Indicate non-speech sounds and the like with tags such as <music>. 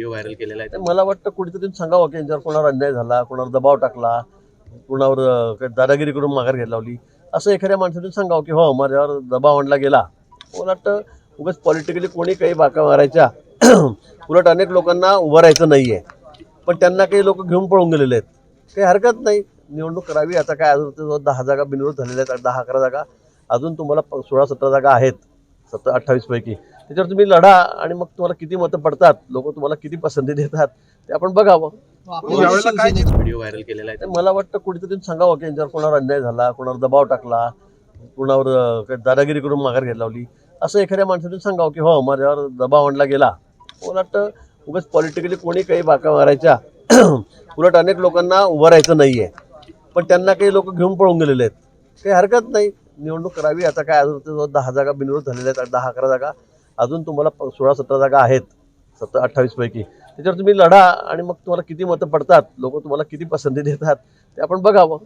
Video viral केलेला आहे. तर मला वाटतं कुठेतरी सांगावं हो की यांच्यावर कोणावर अन्याय झाला कोणावर दबाव टाकला कोणावर काही दादागिरी करून माघार घ्यायला लावली असं एखाद्या माणसाने सांगावं हो की हो माझ्यावर दबाव आणला गेला. मला वाटतं उगाच पॉलिटिकली कोणी काही बाका मारायच्या <clears throat> उलट अनेक लोकांना उभं राहायचं नाही आहे पण त्यांना काही लोक घेऊन पळून गेलेले आहेत. काही हरकत नाही. निवडणूक करावी आता काय अजून दहा जागा बिनविरोध झालेल्या आहेत दहा अकरा जागा. अजून तुम्हाला सोळा सतरा जागा आहेत. सत्तर अठ्ठावीसपैकी त्याच्यावर तुम्ही लढा आणि मग तुम्हाला किती मतं पडतात लोक तुम्हाला किती पसंती देतात ते आपण बघावं. व्हिडिओ व्हायरल केलेला आहे? तर मला वाटतं कुठेतरी सांगावं की यांच्यावर कोणावर अन्याय झाला कोणावर दबाव टाकला कोणावर दादागिरी करून माघार घ्यायला लावली असं एखाद्या माणसाने सांगावं की हो माझ्यावर दबाव आणला गेला. मला वाटतं उगाच पॉलिटिकली कोणी काही बाका मारायच्या <clears throat> उलट अनेक लोकांना उभं राहायचं नाही आहे पण त्यांना काही लोक घेऊन पळून गेलेले आहेत. काही हरकत नाही. निवडणूक करावी आता काय अजून दहा जागा बिनविरोध झालेल्या आहेत दहा अकरा जागा. अजून तुम्हाला सोळा सतरा जागा आहेत सत्तर अठ्ठावीस पैकी. त्याच्यावर तुम्ही लढा आणि मग तुम्हाला किती मतं पडतात लोक तुम्हाला किती पसंती देतात ते आपण बघावं.